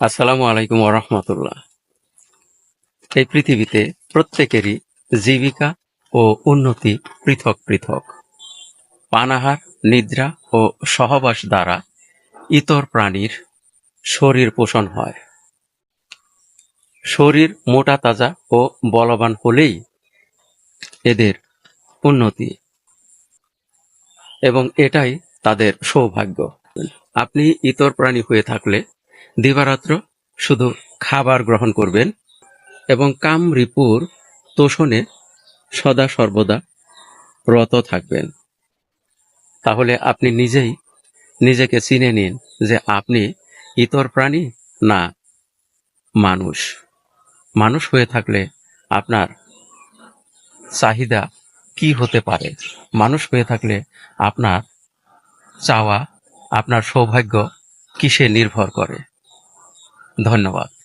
আসসালামু আলাইকুম ওরহমতুল্লাহ এই পৃথিবীতে প্রত্যেকেরই জীবিকা ও উন্নতি পৃথক পৃথক। পানাহার, নিদ্রা ও সহবাস দ্বারা ইতর প্রাণীর শরীর পোষণ হয়। শরীর মোটা তাজা ও বলবান হলেই এদের উন্নতি এবং এটাই তাদের সৌভাগ্য। আপনি ইতর প্রাণী হয়ে থাকলে দিবারাত্র শুধু খাবার গ্রহণ করবেন এবং কাম রিপুর তোষণে সদা সর্বদা রত থাকবেন। তাহলে আপনি নিজেই নিজেকে চিনে নিন যে আপনি ইতর প্রাণী না মানুষ। মানুষ হয়ে থাকলে আপনার চাহিদা কি হতে পারে? মানুষ হয়ে থাকলে আপনার চাওয়া, আপনার সৌভাগ্য কিসে নির্ভর করে? ধন্যবাদ।